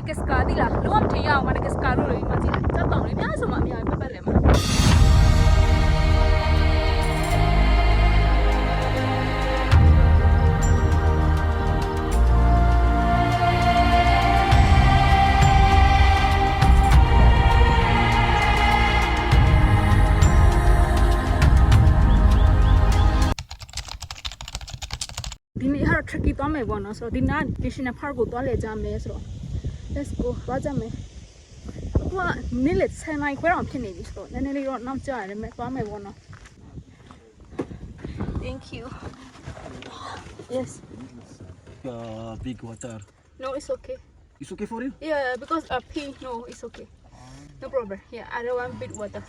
ဒဂတ်စကာတိလားလုံးဝမထင်ရအောင်မာဒဂတ်စကာလို့လေမကြည့်ကြောက်တောင်လေးများဆိုမှအများကြီးပတ်ပတ်လဲမှာဒီနေ့ဟာ tricky သွားမယ်ပေါ့နော်ဆိုတော့ဒီနား national park ကိုသွားလဲကြမယ်ဆိုတော့ let's go သွားကြမယ်အခုကနေ့လက်10နိုင်ခွဲတော့ဖြစ်နေပြီဆိုတော့နည်းနည်းလေးတော့နောက်ကျရတယ်မဲ့သွားမယ်ပေါ့နော် thank you yes uh, big water. no it's okay It's okay for you? yeah because uh, pee no it's okay no problem yeah I don't want bit water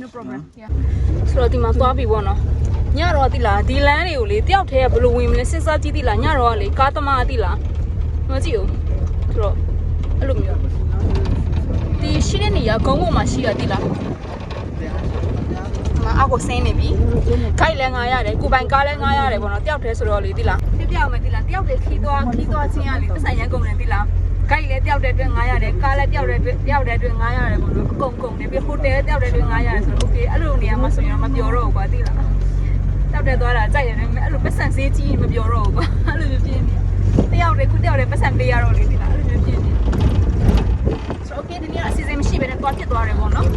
no problem yeah ဆိုတော့ဒီမှာသွားပြီပေါ့နော်ညတော့တိလားဒီလမ်းတွေကိုလေတယောက်တည်းကဘယ်လိုဝင်မလဲစဉ်းစားကြည့်တိလားညတော့ကလေကားသမားတိလားမကြည့်ဘူး ဆိုတော့အဲ့လိုမျိုးဒီရှိတဲ့နေရာဂုံးပေါ်မှာရှိရတိလားမအကိုဆင်းနေပြီခိုက်လဲငါရတယ်ကိုပိုင်ကားလဲငါရတယ်ပေါ့နော်တယောက်တည်းဆိုတော့လေတိလားပြပြအောင်မယ်တိလားတယောက်တည်းခီးသွားခီးသွားချင်းရလေသက်ဆိုင်ရန်ကုန်တယ်တိလားကိုက်လည်းတယောက်တဲ့အတွက်900ကားလည်းတယောက်တဲ့အတွက်တယောက်တဲ့အတွက်900ပေါ့လို့ကုန်ကုန်နေပြီးဟိုတယ်တယောက်တဲ့အတွက်900ဆိုတော့ okay အဲ့လိုနေရာမှာဆိုရင်တော့မပြောတော့ဘူးကွာသိလားတောက်တဲ့သွားတာကြိုက်ရတယ်အဲ့လိုပတ်စံဈေးကြီးမပြောတော့ဘူးကွာအဲ့လိုမျိုးဖြစ်နေတယောက်တဲ့ခုတယောက်တဲ့ပတ်စံပေးရတော့လေသိလား ပဲဖြစ်နေ။ဆိုတော့ okay ဒီနေ့အစီအစဉ်မရှိဘဲနဲ့သွားဖြစ်သွားတယ်ပေါ့နော်။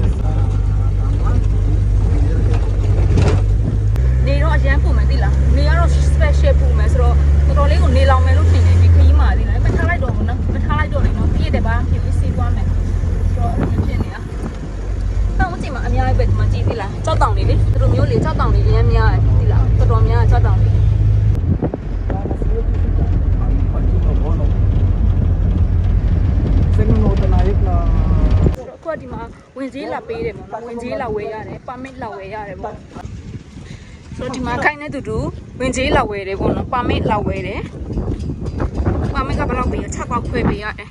နေတော့အရန်ပုံမယ်သိလား။နေကတော့ special ပုံမယ်ဆိုတော့တော်တော်လေးကိုနေလောင်မယ်လို့ထင်တယ်ဒီခရီးမှာသိလား။မထားလိုက်တော့ဘူးနော်။မထားလိုက်တော့လေနော်။ပြည့်တယ်ပါဖြစ်ပြီးစေးသွားမယ်။ဆိုတော့မဖြစ်နေတာ။တောင်းချိန်မှာအများကြီးပဲဒီမှာကြည့်သိလား။ကြောက်တောင်လေးလေ။သူတို့မျိုးလေကြောက်တောင်လေးရမ်းများတယ်သိလား။တော်တော်များကြောက်တောင်လေး အခုကဒီမှာဝင်ကြီးလာပေးတယ်ပေါ့နော်ဝင်ကြီးလာဝယ်ရတယ်ပါမစ်လာဝယ်ရတယ်ပေါ့ဆိုတော့ဒီမှာခိုင်းနေတူတူဝင်ကြီးလာဝယ်တယ်ပေါ့နော်ပါမစ်လာဝယ်တယ်ပါမစ်ကဘယ်လောက်ပေးရ6ပေါက်ခွဲပေးရတယ်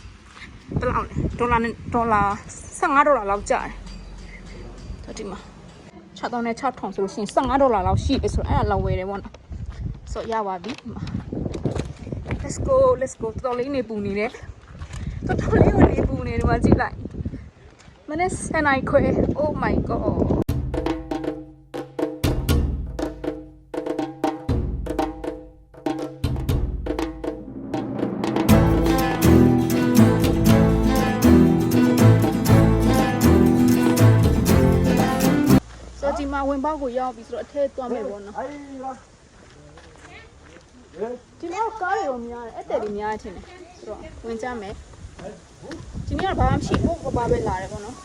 ဘယ်လောက်လဲဒေါ်လာနဲ့ဒေါ်လာ15ဒေါ်လာလောက်ကျတယ်ဆိုတော့ဒီမှာ6000နဲ့6ထောင်ဆိုလို့ရှိရင်15ဒေါ်လာလောက်ရှိတယ်ဆိုတော့အဲ့ဒါလောက်ဝယ်တယ်ပေါ့နော်ဆိုတော့ရပါပြီဒီမှာ let's go let's go တော်တော်လေးနေပူနေတယ်တော်တော်လေးကိုနေပူနေတယ်ဒီမှာကြည့်လိုက် မနေ့စနိုင်ခွဲ oh my god ဆိုတော့ဒီမှာဝင်ပေါက်ကိုရောက်ပြီဆိုတော့အထက်သွားမယ်ပေါ့နော် ay la. Eh, ဒီနေ့ကားတွေရောများတယ်အဲ့တဲ့တွေများတယ်ထင်တယ်ဆိုတော့ဝင်ကြမယ် ဒီနေ့ကဘာမှမရှိဘူးကိုပါပဲလာတယ်ပေါ့နော်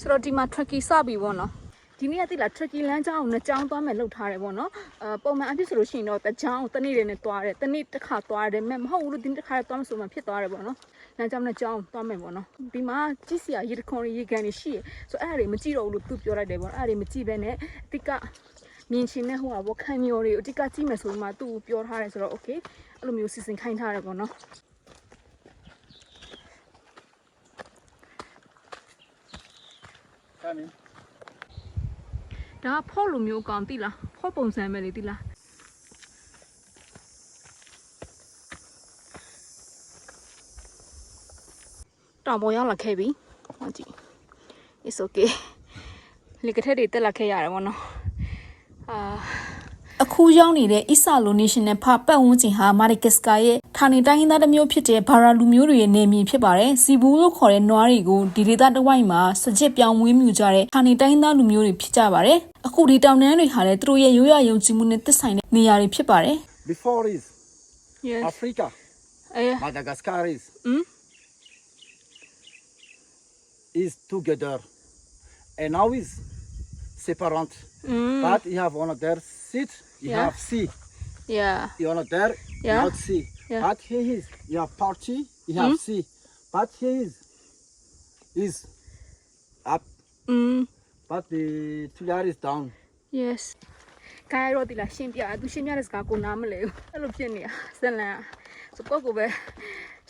ဆိုတော့ဒီမှာ tricky စပြီပေါ့နော်ဒီနေ့ကတိလာ tricky လမ်းကြောင်းကိုနှစ်ကြောင်းသွားမယ်လှုပ်ထားတယ်ပေါ့နော်အဲပုံမှန်အဖြစ်ဆိုလို့ရှိရင်တော့တစ်ကြောင်းကိုတစ်နေ့တည်းနဲ့သွားတယ်တစ်နေ့တစ်ခါသွားတယ်မဲ့မဟုတ်ဘူးလို့ဒီနေ့တစ်ခါသွားမှဆိုမှဖြစ်သွားတယ်ပေါ့နော်လမ်းကြောင်းနှစ်ကြောင်းသွားမယ်ပေါ့နော်ဒီမှာကြည့်စရာရေတခွန်ရေကန်တွေရှိရဆိုအဲ့ဒါတွေမကြည့်တော့ဘူးလို့သူပြောလိုက်တယ်ပေါ့နော်အဲ့ဒါတွေမကြည့်ဘဲနဲ့အတိကမြင်ချင်းနဲ့ဟိုဟာဘောခံမျော်တွေအတိကကြည့်မယ်ဆိုမှသူ့ကိုပြောထားတယ်ဆိုတော့ okay အဲ့လိုမျိုးစီစဉ်ခိုင်းထားတယ်ပေါ့နော် ဒါကဖော့လိုမျိုးကောင်တိလားဖော့ပုံစံပဲလေတိလားတောင်ပေါ်ရောက်လာခဲ့ပြီဟောကြည့် it's okay လေကထက်တွေတက်လာခဲ့ရတယ်ပေါ့နော်အာအခုရောက်နေတဲ့အစ္စလိုနေရှင်နယ်ဖပတ်ဝန်းကျင်ဟာမာဒီကက်စကာရဲ့ ဌာနေတိုင်းရင်းသားတစ်မျိုးဖြစ်တဲ့ဘာရာလူမျိုးတွေရဲ့နေမြေဖြစ်ပါတယ်။စီဘူးလို့ခေါ်တဲ့နွားတွေကိုဒီဒေသတစ်ဝိုက်မှာစကြစ်ပြောင်းမွေးမြူကြတဲ့ဌာနေတိုင်းရင်းသားလူမျိုးတွေဖြစ်ကြပါတယ်။အခုဒီတောင်တန်းတွေဟာလည်းသူတို့ရဲ့ရိုးရာယုံကြည်မှုနဲ့သက်ဆိုင်တဲ့နေရာတွေဖြစ်ပါတယ်။ Before is yes Africa, အဲ Madagascar is Hmm? is together, and now is separate. Mm. But you have one of their seat, you Yeah. have sea. yeah You one of there, Yeah. not sea. Yeah. But here is you have party, you have Hmm? sea. But here is is up, mm but the two is down. yes ခိုင်းတော့ဒီလားရှင်းပြသူရှင်းပြတဲ့စကားကိုနားမလဲဘူးအဲ့လိုဖြစ်နေတာဇက်လန်ဆိုတော့ကိုပဲ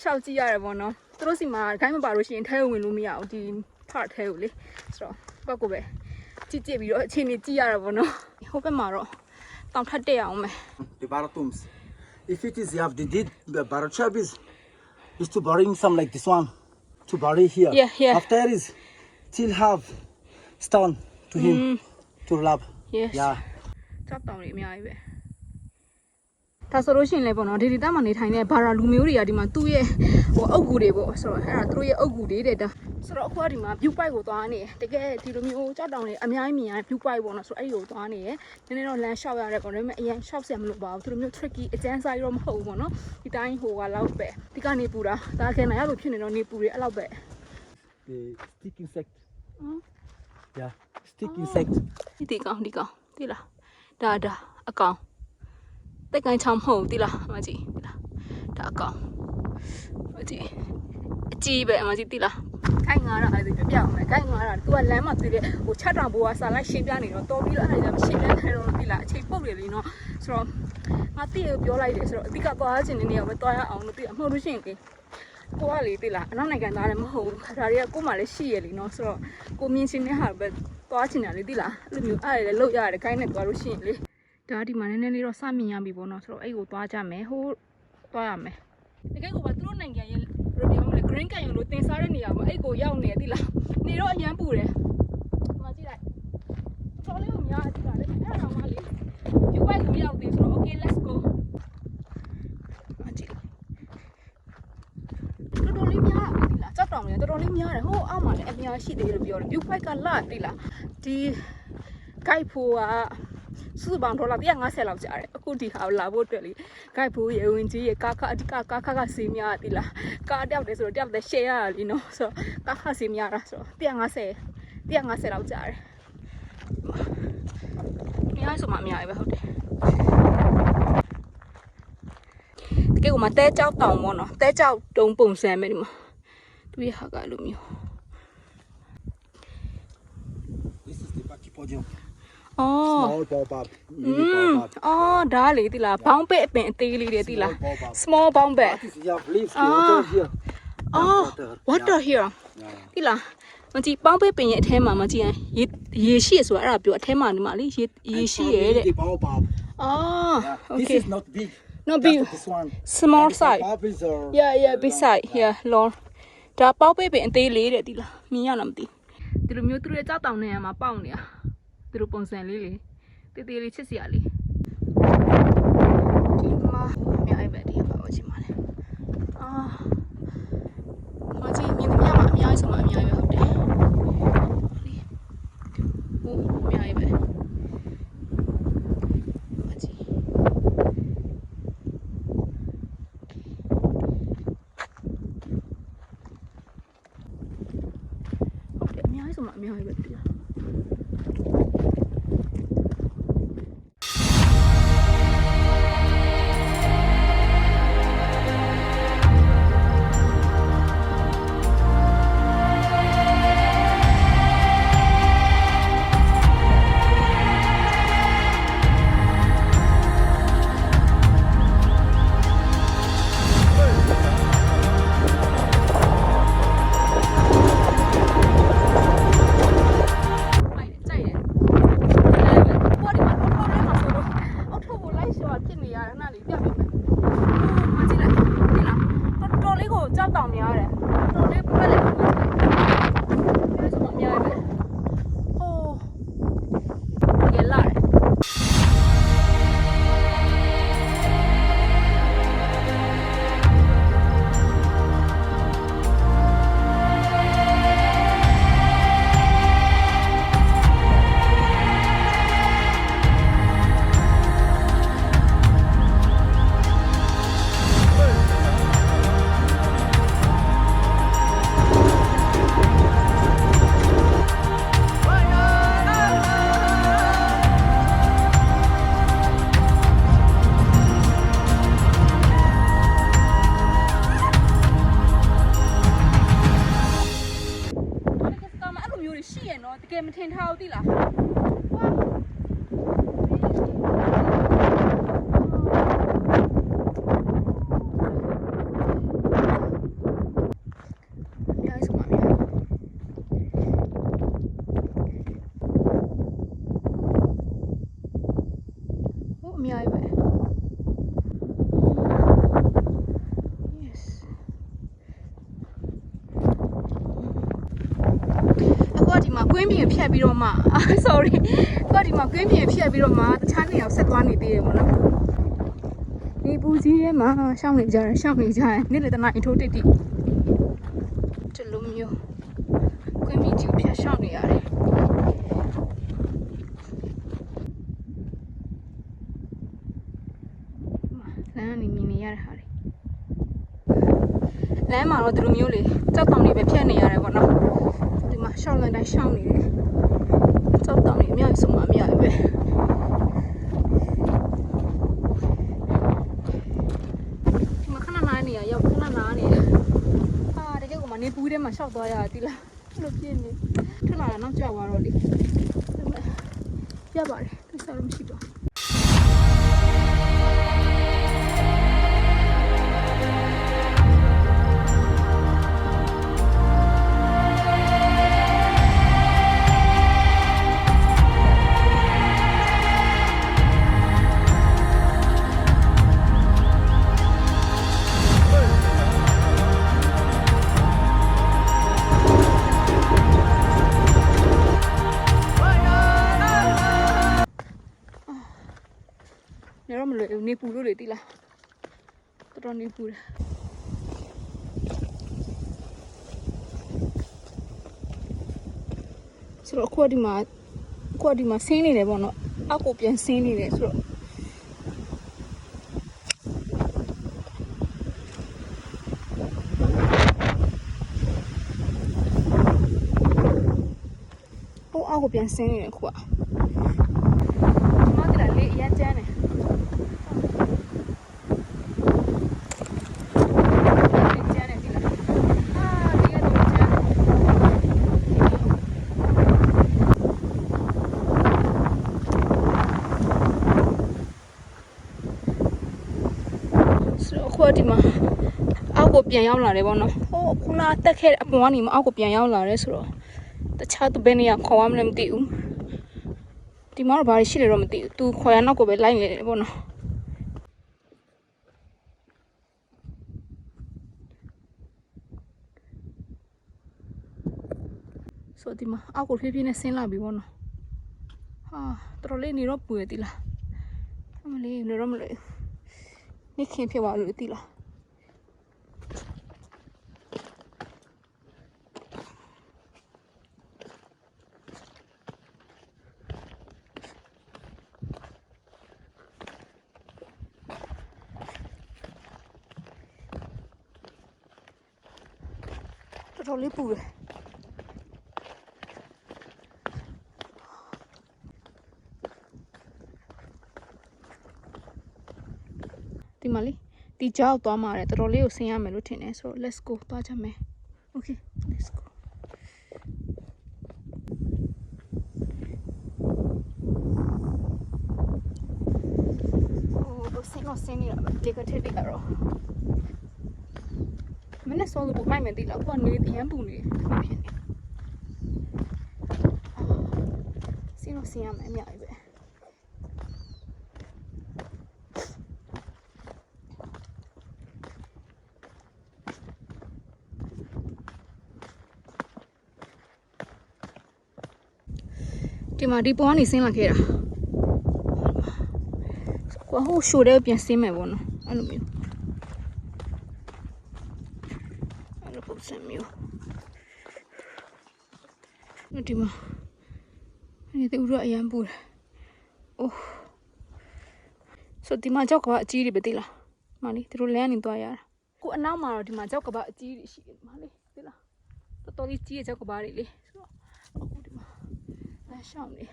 ရှောက်ကြည့်ရတယ်ပေါ့နော်သူတို့စီမှာခိုင်းမပါလို့ရှိရင်ထဲဝင်လို့မရဘူးဒီ part ထဲကိုလေဆိုတော့ကိုကိုပဲကြည့်ကြည့်ပြီးတော့အချိန်ကြီးကြည့်ရတာပေါ့နော်ဟိုဘက်မှာတော့တောင်ထက်တက်ရအောင်မယ် The baratums. If it is you have the did the barachab is is to burying some like this one. To bury here. Yeah, yeah. After is still have stone to him to love. Yes. Yeah. ကြောက်တောင်တွေအများကြီးပဲဒါဆိုလို့ရှိရင်လည်းပေါ့နော်ဒီဒေသမှာနေထိုင်တဲ့ဘာရာလူမျိုးတွေကဒီမှာသူ့ရဲ့ဟိုအုတ်ဂူတွေပေါ့ဆိုတော့အဲ့ဒါသူတို့ရဲ့အုတ်ဂူတွေတဲ့ဒါ ဆိုတော့အခုကဒီမှာ view point ကိုသွားနေတယ်တကယ်ဒီလိုမျိုးကြောက်တောင်တွေအများကြီးမြင်ရတဲ့ view point ပေါ့နော်ဆိုတော့အဲ့ဒီကိုသွားနေတယ်နည်းနည်းတော့လမ်းလျှောက်ရတယ်ပေါ့ဒါပေမဲ့အရင်လျှောက်စရာမလိုပါဘူးသူတို့မျိုး tricky အကျန်းစားရောမဟုတ်ဘူးပေါ့နော်ဒီတိုင်းဟိုကလောက်ပဲဒီကနေပူတာဒါခင်ဗျားလို့ဖြစ်နေတော့နေပူတွေအဲ့လောက်ပဲ The stick insect. Mm. Yeah. Stick insect. ဒီဒီကောင်ဒီကောင်ဒီလားဒါဒါအကောင်တက်ကန်ချောင်းမဟုတ်ဘူးဒီလားအမကြီးဒီလားဒါအကောင်အမကြီး အကြီးပဲအမကြီးဒီလားခိုင်ငါတာအဲ့ဒီပြပြအောင်မယ်ခိုင်ငါတာ तू ကလမ်းမှာတွေ့တဲ့ဟိုချက်တောင်ဘိုးကစာလိုက်ရှင်းပြနေတော့တော်ပြီးတော့အဲ့ဒါကြောင့်ရှင်းပြနေတော့ဒီလားအချိန်ပုတ်တယ်လीနော်ဆိုတော့ငါတိရပြောလိုက်တယ်ဆိုတော့အဓိကသွားချင်တဲ့နေရာမှာသွားရအောင်လို့တိအမှုလို့ရှိရင်လေကိုကလေတိလားအနောက်နိုင်ငံသားလည်းမဟုတ်ဘူးဒါတွေကကို့မှာလည်းရှိရလीနော်ဆိုတော့ကိုမြင်ချင်းတဲ့ဟာပဲသွားချင်တယ်လေတိလားအဲ့လိုမျိုးအဲ့ဒါလည်းလောက်ရတယ်ခိုင်းနေသွားလို့ရှိရင်လေဒါဒီမှာနည်းနည်းလေးတော့စမြင်ရပြီပေါ့နော်ဆိုတော့အဲ့ကိုသွားကြမယ်ဟိုသွားရမယ်တကယ်ကိုပါသူတို့နိုင်ငံရဲ့ဘယ်လိုပြောမလဲ green canyon လို့တင်စားတဲ့နေရာမှာအဲ့ကိုရောက်နေတယ်တိလားနေတော့အရန်ပူတယ်ဒီမှာကြည့်လိုက်တော်လေးကိုများအကြည့်တာလေအဲ့ဒါတော့မှလေ you guys မရောက်သေးဆိုတော့ okay let's go အကြည့်တော်တော်လေးများတယ်တိလားကြောက်တောင်လေးတော်တော်လေးများတယ်ဟိုအောက်မှာလည်းအများရှိသေးတယ်လို့ပြောတယ် view point ကလာတိလားဒီ guide ဖို့က စုစုပေါင်းဒေါ်လာ150လောက်ကျတယ်အခုဒီဟာကိုလာဖို့အတွက်လေ guide ဖို့ရေဝင်ကြီးရေကာခအဓိကကာခကစီများတိလားကာတယောက်တည်းဆိုတော့တယောက်တည်း share ရတာလीနော်ဆိုတော့ကာခစီများတာဆိုတော့150 150လောက်ကျတယ်အများကြီးဆိုမှအများကြီးပဲဟုတ်တယ်တကယ်ကမှတဲကြောက်တောင်ပေါ့နော်တဲကြောက်တုံးပုံစံပဲဒီမှာသူရဲ့ဟာကလိုမျိုး This is the Pachipodium. အော် Small baobab. อื Mini ม baobab. အော်ဒါလေတိလားဘောင်းပဲ့အပင်အသေးလေးတွေတိလား Small baobab. small ဘောင်းပဲ့ What is here? Leaves. Ah. Water here. အော် water here Yeah. တိလားမကြည့်ပေါင်းပဲ့ပင်ရဲ့အထဲမှာမကြည့်ရင်ရေရေရှိရဆိုတာအဲ့ဒါပြောအထဲမှာဒီမှာလေရေရေ And ရှိရ probably တဲ့ The baobab. အော် Yeah. okay This is not big. not Just big This one. small And the size baobab is, uh, yeah yeah big long. size yeah long ဒါပေါက်ပဲ့ပင်အသေးလေးတဲ့တိလားမြင်ရလားမသိဒီလိုမျိုးသူတို့ရဲ့ကြောက်တောင်နေရာမှာပေါက်နေတာ သူတို့ပုံစံလေးလေတေးသေးလေးချစ်စရာလေးဒီမှာအများကြီးပဲဒီပါဦးချင်ပါလေအာမကြည့်မြင်သမျှမှာအများကြီးဆိုမှအများကြီးပဲဟုတ်တယ်ဟိုအများကြီးပဲ ဖြတ်ပြီးတော့မှ sorry ကိုကဒီမှာကွင်းပြင်ဖြတ်ပြီးတော့မှတခြားနေရာကိုဆက်သွားနေသေးတယ်ပေါ့နော်ဒီပူကြီးထဲမှာရှောင်းနေကြတယ်ရှောင်းနေကြတယ်နေ့လေတနာအင်ထိုးတိတ်တိဒီလိုမျိုးကွင်းပြင်ကြီးဖြတ်ရှောင်းနေရတယ်လမ်းကနေမြင်နေရတဲ့ဟာတွေလမ်းမှာတော့ဒီလိုမျိုးလေကြောက်တောင်တွေပဲဖြတ်နေရတယ်ပေါ့နော်ဒီမှာ ရှောင်းလိုက်တိုင်းရှောင်းနေတယ်ကြောက်တောင်တွေအများကြီးဆုံးမှာအများကြီးပဲဒီမှာခဏနားနေရရောက်ခဏနားနေရဟာတကယ်ကမနေပူးထဲမှာရှောက်သွားရတီလားအဲ့လိုပြင်းနေထွက်လာတာနောက်ကျသွားတော့လေပြပါတယ်တိစားလို့မရှိတော့ ဘူးနေပူလို့လေတိလားတော်တော်နေပူတယ်ဆိုတော့အခုကဒီမှာအခုကဒီမှာဆင်းနေတယ်ပေါ့နော်အောက်ကိုပြန်ဆင်းနေတယ်ဆိုတော့ဟိုအောက်ကိုပြန်ဆင်းနေတယ်အခုကဒီမှာတည်းလေးအရန်ကျန်းတယ် ကျန်တယ်ဒီလားအာဒီကတော့ကျန်တယ်ဆို တော့အခုကဒီမှာအောက်ကိုပြန်ရောက်လာတယ်ပေါ့နော်ဟိုခုနတက်ခဲ့တဲ့အပေါ်ကနေမှအောက်ကိုပြန်ရောက်လာတယ်ဆိုတော့တခြားသူဘယ်နေရာခေါ်ရမလဲမသိဘူးဒီမှာတော့ဘာရှိလဲတော့မသိဘူးသူခေါ်ရနောက်ကိုပဲလိုက်နေတယ်ပေါ့နော်ဆိုဒီမှာအောက်ကိုဖြည်းဖြည်းနဲ့ဆင်းလာပြီပေါ့နော်ဟာတော်တော်လေးနေတော့ပူရည်လားအမလေးနေတော့မလို့ နေခင်ဖြစ်သွားလို့တိလားတော်တော်လေးပူတယ် ဒီ မှာလေဒီကြောက်သွားမှာတယ်တော်တော်လေးကိုဆင်းရမယ်လို့ထင်တယ်ဆိုတော့ let's go သွားကြမယ် okay let's go โอ้ဆင်းတော့ဆင်းနေတာပဲဒီကထက်တိကတော့မနေ့စောလို့ပို့မိုက်မယ်တိလားအခုကနေရမ်းပူနေဖြစ်နေဆင်းတော့ဆင်းရမယ်အများကြီးပဲ ဒီ မှာဒီပေါ်ကနေဆင်းလာခဲ့တာကွာဟိုရှိုးတဲ့ပြန်ဆင်းမယ်ပေါ့နော်အဲ့လိုမျိုးအဲ့လိုပုံစံမျိုးအဲ့ဒီမှာအဲ့ဒီဥရအရန်ပူတယ်အိုးဆိုဒီမှာကြောက်ကဘာအကြီးတွေပဲသိလားမလေးသူတို့လမ်းနေသွားရတာကိုအနောက်မှာတော့ဒီမှာကြောက်ကဘာအကြီးတွေရှိတယ်မလေးသိလားတော်တော်လေးကြီးတဲ့ကြောက်ကဘာတွေလေဆိုတော့အခုဒီမှာလမ်း ရှောင်းနေ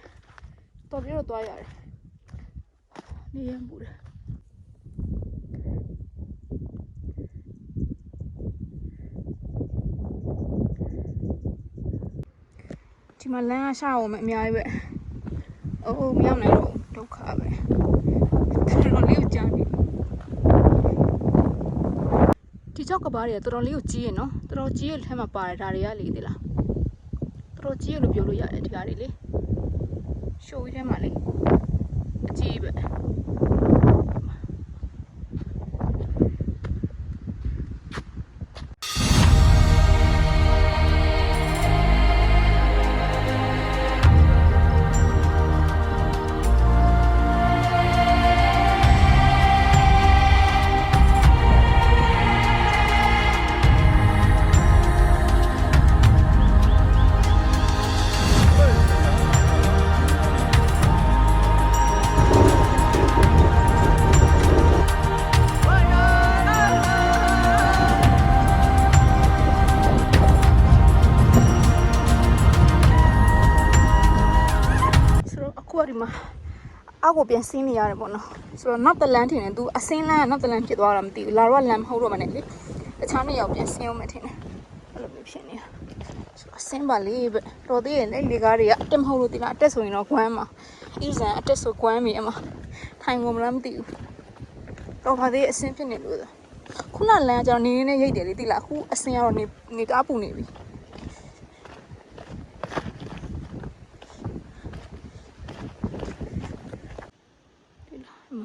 တော်ပြီးတော့သွားရတယ်နေရမှုတယ်ဒီမှာလမ်းကရှာအောင်မယ်အများကြီးပဲအိုးမရောက်နိုင်တော့ဘူးဒုက္ခပဲတော်တော်လေးကိုကြာနေဒီကြောက်ကဘာတွေကတော်တော်လေးကိုကြီးရနော်တော်တော်ကြီးရထဲမှာပါတယ်ဒါတွေကလေသေးလားတော်တော်ကြီးရလို့ပြောလို့ရတယ်ဒီကားတွေလေ ရှိုးကြီးထဲမှာလေ က်ကိုပြန်ဆင်းနေရတယ်ပေါ့နော်ဆိုတော့နောက်တလန်းထင်တယ် तू အစင်းလန်းကနောက်တလန်းဖြစ်သွားတာမသိဘူးလာတော့လမ်းမဟုတ်တော့မနဲ့လေတခြားနေရောက်ပြန်ဆင်းအောင်မထင်တယ်အဲ့လိုမျိုးဖြစ်နေတာဆိုတော့ဆင်းပါလေပဲတော်သေးရဲ့လေလေကားတွေကအတက်မဟုတ်လို့ဒီလားအတက်ဆိုရင်တော့ကွမ်းမှာအီဇန်အတက်ဆိုကွမ်းပြီအမထိုင်ကုန်မလားမသိဘူးတော့ပါသေးအစင်းဖြစ်နေလို့သာခုနလမ်းကကျွန်တော်နေနေနဲ့ရိတ်တယ်လေဒီလားအခုအစင်းကတော့နေနေကားပူနေပြီ ဒီလားအမ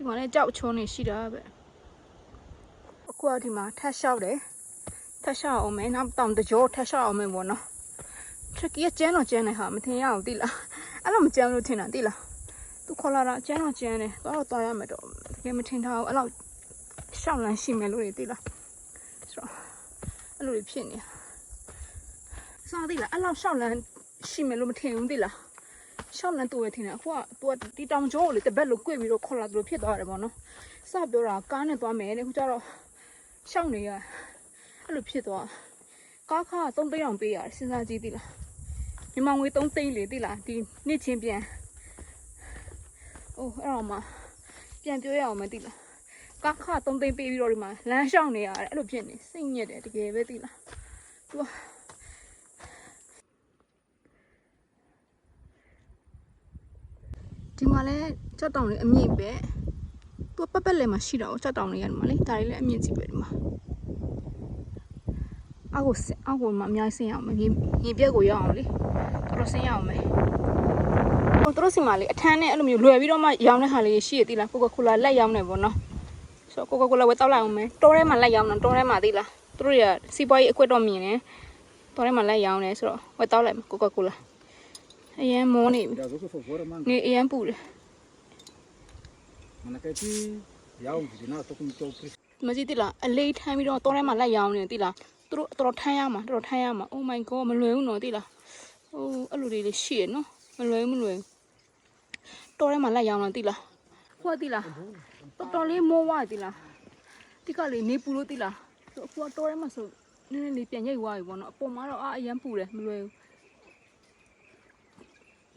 ဒီမှာလည်းကြောက်ချုံးနေရှိတာပဲအခုကဒီမှာထက်လျှောက်တယ်ထက်လျှောက်အောင်မယ်နောက်တောင်တကြောထက်လျှောက်အောင်မယ်ပေါ့နော်ထက်ကီးကကျန်းတော့ကျန်းနေဟာမထင်ရအောင်တိလားအဲ့လိုမကျန်းလို့ထင်တာတိလားသူခေါ်လာတာကျန်းတော့ကျန်းတယ်တော့တော့သွားရမယ်တော့တကယ်မထင်ထားဘူးအဲ့လိုရှောက်လန်းရှိမယ်လို့တိလားဆိုတော့အဲ့လိုဖြစ်နေစားတိလားအဲ့လိုရှောက်လန်းရှိမယ်လို့မထင်ဘူးတိလား ရှောင်းလန်းတူရထင်တယ်အခုကသူကဒီတောင်ကျောကိုလေတပတ်လို့꿰ပြီးတော့ခေါ်လာသူလို့ဖြစ်သွားတယ်ပေါ့နော်စပြောတာကားနဲ့သွားမယ်တဲ့အခုကျတော့ရှောင်းနေရအဲ့လိုဖြစ်သွားကားခါ3သိန်းအောင်ပေးရတယ်စဉ်းစားကြည့်သီလားမြန်မာငွေ3သိန်းလေသီလားဒီနှစ်ချင်းပြန်အိုးအဲ့တော့မှပြန်ပြောရအောင်မသိလားကားခါ3သိန်းပေးပြီးတော့ဒီမှာလမ်းရှောင်းနေရတယ်အဲ့လိုဖြစ်နေစိတ်ညစ်တယ်တကယ်ပဲသီလားသူက ဒီမှာလည်းကြောက်တောင်လေးအမြင့်ပဲသူကပတ်ပတ်လည်းမှာရှိတာကိုကြောက်တောင်လေးရတယ်မှာလေဒါလေးလည်းအမြင့်ကြီးပဲဒီမှာအောက်ကိုဆင်းအောက်ကိုမှအများကြီးဆင်းရအောင်မယ်ရင်ရင်ပြက်ကိုရောက်အောင်လေတော်ဆင်းရအောင်မယ်ဟိုတို့စီမှာလေအထမ်းနဲ့အဲ့လိုမျိုးလွယ်ပြီးတော့မှရောင်းတဲ့ဟာလေးရှိရသေးလားကိုကကိုလာလက်ရောင်းနေပေါ့နော်ဆိုတော့ကိုကကိုလာဝယ်တောက်လိုက်အောင်မယ်တောထဲမှာလက်ရောင်းတော့တောထဲမှာသေးလားသူတို့ရစီးပွားရေးအကွက်တော့မြင်တယ်တောထဲမှာလက်ရောင်းနေဆိုတော့ဝယ်တောက်လိုက်မယ်ကိုကကိုလာ အရင်မောနေပြီ Ya zo ko fora man. နေအရင်ပူတယ် Mana kai ti ya um di na to kum to pri. မကြည့်တိလားအလေးထမ်းပြီးတော့တောထဲမှာလိုက်ရောင်းနေတိလားသူတို့တော်တော်ထမ်းရမှာတော်တော်ထမ်းရမှာ Oh my god မလွယ်ဘူးနော်တိလားဟိုအဲ့လိုတွေလေးရှိရနော်မလွယ်ဘူးမလွယ်ဘူးတောထဲမှာလိုက်ရောင်းတာတိလားဟိုကတိလားတော်တော်လေးမိုးဝတိလားတိကလေးနေပူလို့တိလားဆိုအခုကတောထဲမှာဆိုနည်းနည်းလေးပြန်ရိတ်သွားပြီပေါ့နော်အပေါ်မှာတော့အာအရန်ပူတယ်မလွယ်ဘူးမ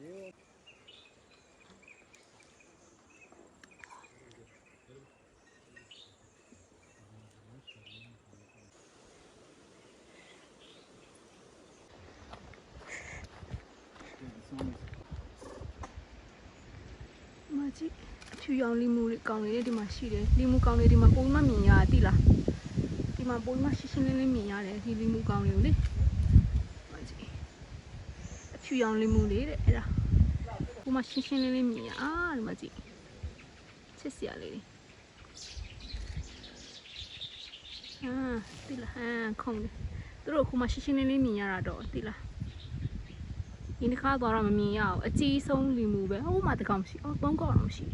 ကြည့်အဖြူရောင်လီမူလေးကောင်းလေးဒီမှာရှိတယ်လီမူကောင်းလေးဒီမှာပုံမှန်မြင်ရတာတိလားဒီမှာပုံမှန်ရှင်းရှင်းလင်းလင်းမြင်ရတယ်ဒီလီမူကောင်းလေးကိုလေမကြည့်အ ဖြူရောင်လီမူလေးတဲ့အဲ့ဒါပုံမှန်ရှင်းရှင်းလင်းလင်းမြင်ရအာဒီမှာကြည့်ချစ်စရာလေးတွေအာတိလားဟာခုံတယ်သူတို့ခုမှရှင်းရှင်းလင်းလင်းမြင်ရတာတော့တိလားဒီတစ်ခါသွားတော့မမြင်ရအောင်အကြီးဆုံးလီမူပဲဟိုမှာတစ်ကောင်ရှိအော်သုံးကောင်တော့ရှိ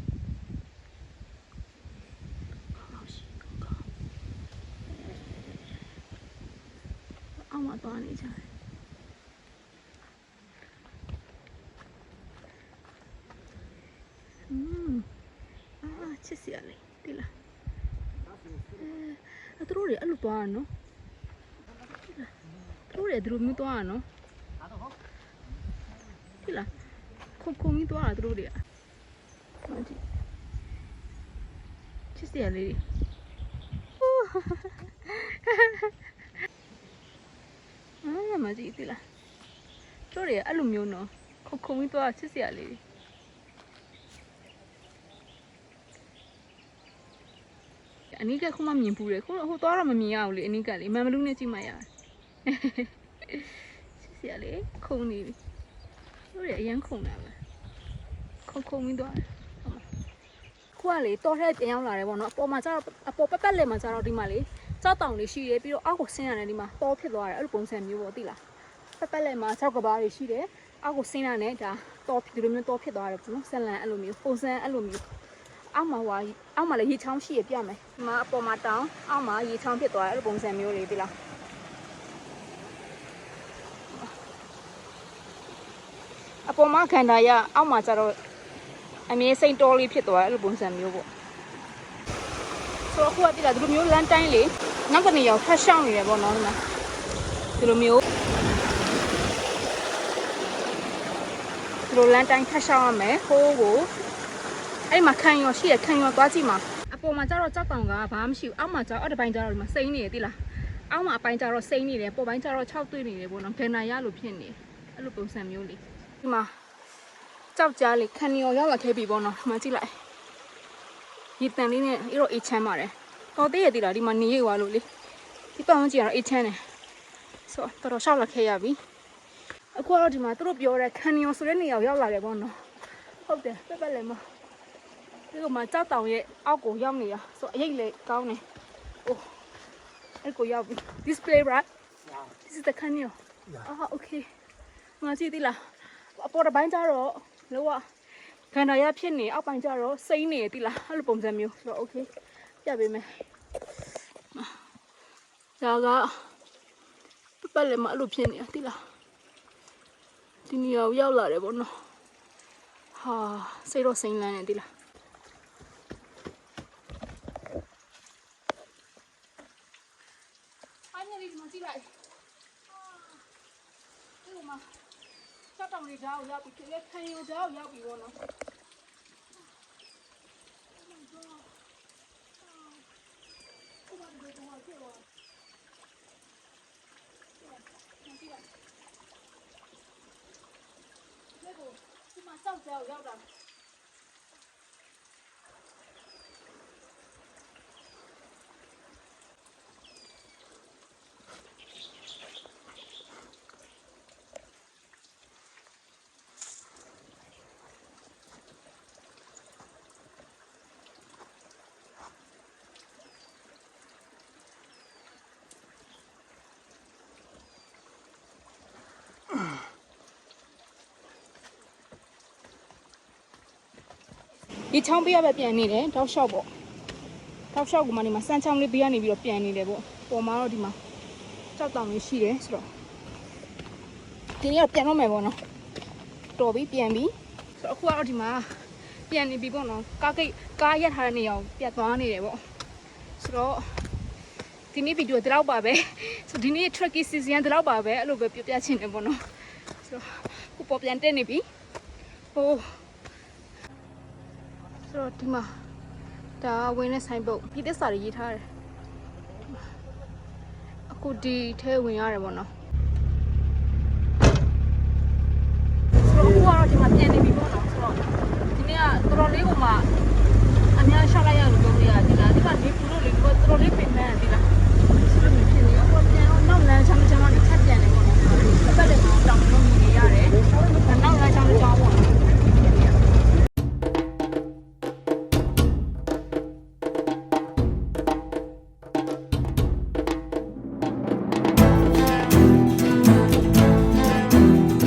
ကောင်ရှိသုံးကောင်အောက်မှာသွားနေကြတယ် อืมအာချစ်စရာလေးတိလားအဲသူတို့တွေအဲ့လိုသွားရနော်သူတို့တွေဒီလိုမျိုးသွားရနော်ဖြစ်လားခုံခုံကြီးသွားတာသူတို့တွေကမကြည့်ချစ်စရာလေးတွေအာမကြည့်သိလားသူတို့တွေကအဲ့လိုမျိုးနော်ခုံခုံကြီးသွားတာချစ်စရာလေးတွေ အနိကခုမှမြင်ပူတယ်ခုဟိုသွားတော့မမြင်ရဘူးလေအနိကလေမန်မလူးနဲ့ကြည့်မှရတယ်ချစ်စရာလေးခုံနေပြီတို့ရအရန်ခုန်တာပဲခုန်ခုန်ပြီးသွားတယ်ဟုတ်မှာခုကလေတော်ထဲပြန်ရောက်လာတယ်ပေါ့နော်အပေါ်မှာကျတော့အပေါ်ပက်ပက်လက်မှာကျတော့ဒီမှာလေကြောက်တောင်လေးရှိတယ်ပြီးတော့အောက်ကိုဆင်းရတယ်ဒီမှာပေါ်ဖြစ်သွားတယ်အဲ့လိုပုံစံမျိုးပေါ့သိလားပက်ပက်လက်မှာကြောက်ကဘာတွေရှိတယ်အောက်ကိုဆင်းရတယ်ဒါတော်ဖြစ်ဒီလိုမျိုးတော်ဖြစ်သွားတယ်ပေါ့နော်ဆက်လန်အဲ့လိုမျိုးပုံစံအဲ့လိုမျိုး အောက်မှာဟွာအောက်မှာလည်းရေချောင်းရှိရပြမယ်ဒီမှာအပေါ်မှာတောင်အောက်မှာရေချောင်းဖြစ်သွားတယ်အဲ့လိုပုံစံမျိုးလေးသိလားအပေါ်မှာခန္ဓာရအောက်မှာကျတော့အမြဲစိတ်တော်လေးဖြစ်သွားတယ်အဲ့လိုပုံစံမျိုးပေါ့ဆိုတော့ခုကတိလာဒီလိုမျိုးလမ်းတိုင်းလေနောက်ကနေရောက်ထပ်ရှောင်းနေတယ်ပေါ့နော်ဒီမှာဒီလိုမျိုးလိုလမ်းတိုင်းထပ်ရှောင်းရမယ်ဟိုးကို အဲ့မှာခံရောရှိရခံရောသွားကြည့်မှာအပေါ်မှာကျတော့ကြောက်တောင်ကဘာမှမရှိဘူးအောက်မှာကျတော့အောက်တစ်ပိုင်းကျတော့ဒီမှာစိမ့်နေတယ်တိလားအောက်မှာအပိုင်းကျတော့စိမ့်နေတယ်ပေါ်ပိုင်းကျတော့6တွေ့နေတယ်ပေါ့နော်ဂန်နာရလို့ဖြစ်နေအဲ့လိုပုံစံမျိုးလေးဒီမှာကြောက်ကြားလေးခံရောရောက်လာခဲ့ပြီပေါ့နော်ဒီမှာကြည့်လိုက်ရေတန်လေးနဲ့အဲ့တော့အေးချမ်းပါတယ်တော်သေးရတိလားဒီမှာနေရွာလို့လေဒီပတ်ဝန်းကျင်ကတော့အေးချမ်းတယ်ဆိုတော့တော်တော်ရှောက်လာခဲ့ရပြီအခုကတော့ဒီမှာသူတို့ပြောတဲ့ခန်နီယွန်ဆိုတဲ့နေရာကိုရောက်လာတယ်ပေါ့နော်ဟုတ်တယ်ပက်ပက်လည်းမ ဒီကမှာကြောက်တောင်ရဲ့အောက်ကိုရောက်နေတာဆိုအရေးလေကောင်းတယ်အိုးအဲ့ကိုရောက်ပြီ display right this is the canyon Yeah. အာ okay ငါကြည့်သီးလားအပေါ်တစ်ပိုင်းကျတော့လောကခန္ဓာရဖြစ်နေအောက်ပိုင်းကျတော့စိမ့်နေသီးလားအဲ့လိုပုံစံမျိုးဆိုတော့ okay ပြပေးမယ်ဒါကပက်ပက်လည်းမအဲ့လိုဖြစ်နေတာသီးလားဒီနေရာကိုရောက်လာတယ်ပေါ့နော်ဟာစိတ်တော့စိမ့်လန်းနေဒီလားအိုင်နေဒီမကြည့်လိုက်ဒီမှာစ က်တောင်လေးကြောက်ရောက်ပြီလေခံရုံကြောက်ရောက်ပြီပေါ့နော်ဒီမှာစောက်ကြောက်ရောက်တာ ဒီချောင်းပေးရပဲပြန်နေတယ်တောက်လျှောက်ပေါ့တောက်လျှောက်ကမှဒီမှာစမ်းချောင်းလေးပေးရနေပြီးတော့ပြန်နေတယ်ပေါ့ပေါ်မှာတော့ဒီမှာကြောက်တောင်လေးရှိတယ်ဆိုတော့ဒီနေ့တော့ပြန်တော့မယ်ပေါ့နော်တော်ပြီပြန်ပြီဆိုတော့အခုကတော့ဒီမှာပြန်နေပြီပေါ့နော်ကားကိတ်ကားရက်ထားတဲ့နေရာကိုပြတ်သွားနေတယ်ပေါ့ဆိုတော့ဒီနေ့ဗီဒီယိုဒီလောက်ပါပဲဆိုဒီနေ့ tricky season ဒီလောက်ပါပဲအဲ့လိုပဲပြပြချင်တယ်ပေါ့နော်ဆိုတော့ခုပေါ်ပြန်တက်နေပြီဟို ဆိုတော့ဒီမှာဒါကဝင်တဲ့ဆိုင်ပုတ်ဒီသစ္စာတွေရေးထားတယ်အခုဒီထဲဝင်ရတယ်ပေါ့နော်ဆိုတော့အခုကတော့ဒီမှာပြန်နေပြီပေါ့နော်ဆိုတော့ဒီနေ့ကတော်တော်လေးကမှအများရှောက်လိုက်ရလို့ပြောလို့ရတယ်လားဒီကနေပူလို့လေတော်တော်လေးပင်ပန်းတယ်လားဆိုတော့ဖြစ်နေအခုပြန်တော့နောက်လမ်းချမ်းချမ်းကနေချက်ပြန်နေပေါ့နော်ပတ်ပတ်လည်းတောင်းလို့မြင်နေရတယ်နောက်လမ်းချမ်းချမ်းပေါ့